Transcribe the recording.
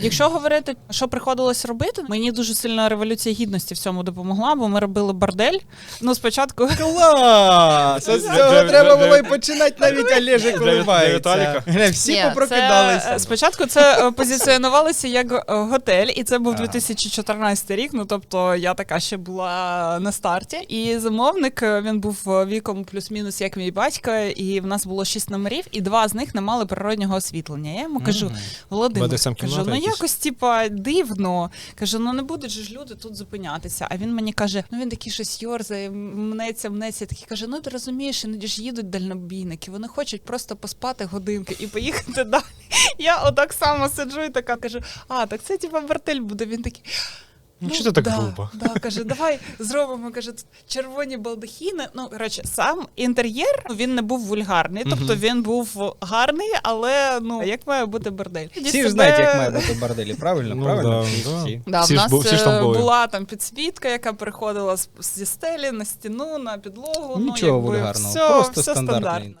Якщо говорити, що приходилось робити, мені дуже сильно революція гідності в цьому допомогла, бо ми робили бордель. Ну, спочатку Клас! З цього треба було й починати навіть Олежик. Віталіка. Гля, Всі Ні, Це, попрокидалися. е, спочатку це е, позиціонувалося як е, готель, і це був Ага. 2014 рік. Ну тобто я така ще була на старті. І замовник е, він був е, віком плюс-мінус як мій батько, і в нас було шість номерів, і два з них не мали природнього освітлення. Я йому кажу, Володимир, кажу, ну? Якось типа дивно. Кажу, ну не будуть же ж люди тут зупинятися. А він мені каже: ну він такий щось йорзає, мнеться, мнеться. Такий каже: ну ти розумієш, іноді ж їдуть дальнобійники. Вони хочуть просто поспати годинки і поїхати далі. Я отак само сиджу і така кажу: а так це типа бертель буде. Він такий. Ну, чи ти так да, грубо? Да, каже, давай зробимо. Каже, червоні балдахіни. Ну коротше, сам інтер'єр ну, він не був вульгарний, тобто він був гарний, але ну як має бути бордель. Всі ж себе- знають, як має бути борделі, правильно? Ну, правильно? да, Всі, да. всі. Да, Всі в ж нас бу- всі ж там е, були. була там підсвітка, яка приходила з- зі стелі на стіну, на підлогу. Нічого ну, якби вульгарного, все, просто все стандартний. стандартно.